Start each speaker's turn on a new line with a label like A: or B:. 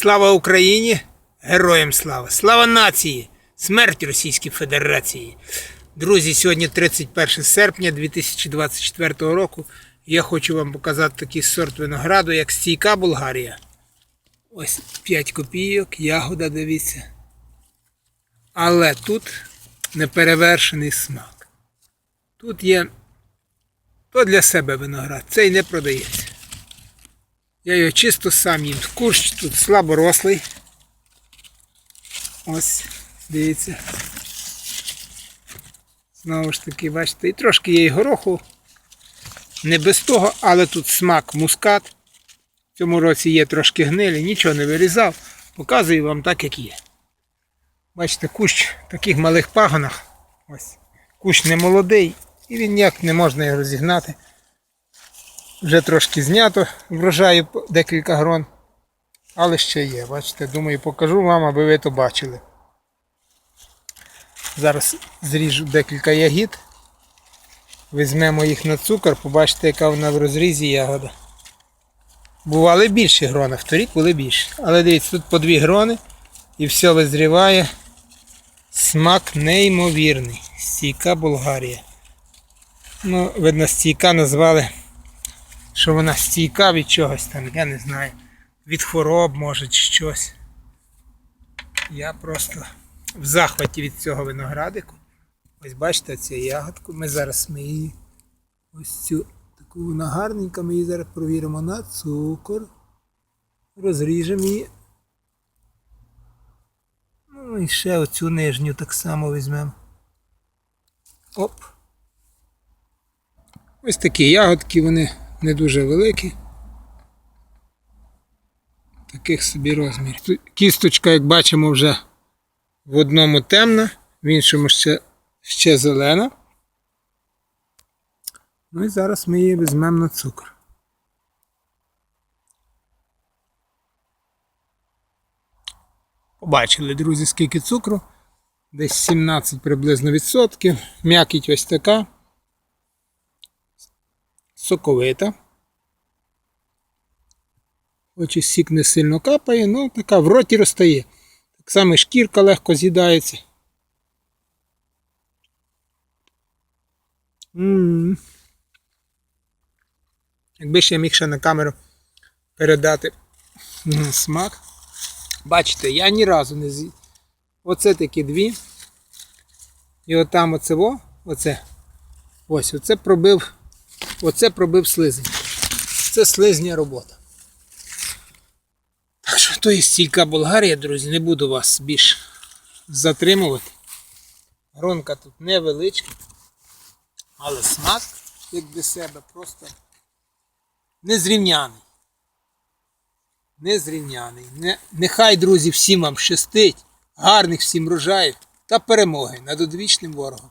A: Слава Україні! Героям слава! Слава нації! Смерть Російській Федерації! Друзі, сьогодні 31 серпня 2024 року. Я хочу вам показати такий сорт винограду, як стійка Болгарія. Ось 5 копійок, ягода, дивіться. Але тут неперевершений смак. Тут є то для себе виноград, цей не продається. Я його чисто сам їм. Курч тут слаборослий. Ось, дивіться. Знову ж таки, бачите, і трошки є і гороху. Не без того, але тут смак мускат. В цьому році є трошки гнилі, нічого не вирізав. Показую вам так, як є. Бачите, кущ в таких малих пагонах. Ось. Кущ не молодий і він ніяк не можна його розігнати. Вже трошки знято врожаю декілька грон. Але ще є, бачите, думаю, покажу вам, аби ви то бачили. Зараз зріжу декілька ягід. Візьмемо їх на цукор, побачите, яка вона в розрізі ягода. Бували більші грони, вторік були більші. Але дивіться, тут по дві грони і все визріває. Смак неймовірний. Стійка Болгарія. Ну, видно, стійка назвали, що вона стійка від чогось там, я не знаю. Від хвороб, може, чи щось. Я просто в захваті від цього виноградику. Ось бачите цю ягодку. Ми зараз ми її ось цю таку вона гарненька, ми її зараз провіримо на цукор. Розріжемо її. Ну і ще оцю нижню так само візьмемо. Оп. Ось такі ягодки, вони не дуже великі. Таких собі розмірів. Кісточка, як бачимо, вже в одному темна, в іншому ще, ще зелена. Ну і зараз ми її візьмемо на цукор. Побачили, друзі, скільки цукру. Десь 17 приблизно відсотків. М'якіть ось така. Соковита. Хоч і сік не сильно капає, ну така в роті розтає. Так само шкірка легко з'їдається. Якби ще я міг ще на камеру передати смак. Бачите, я ні разу не з'їв. Оце такі дві. І отам оце оце. Ось, оце пробив. Оце пробив слизень. Це слизня робота. Так що то є стійка Болгарія, друзі, не буду вас більш затримувати. Гронка тут невеличка, але смак, як для себе, просто незрівняний. Незрівняний. Не, нехай, друзі, всім вам щастить, гарних всім врожаїв та перемоги над одвічним ворогом.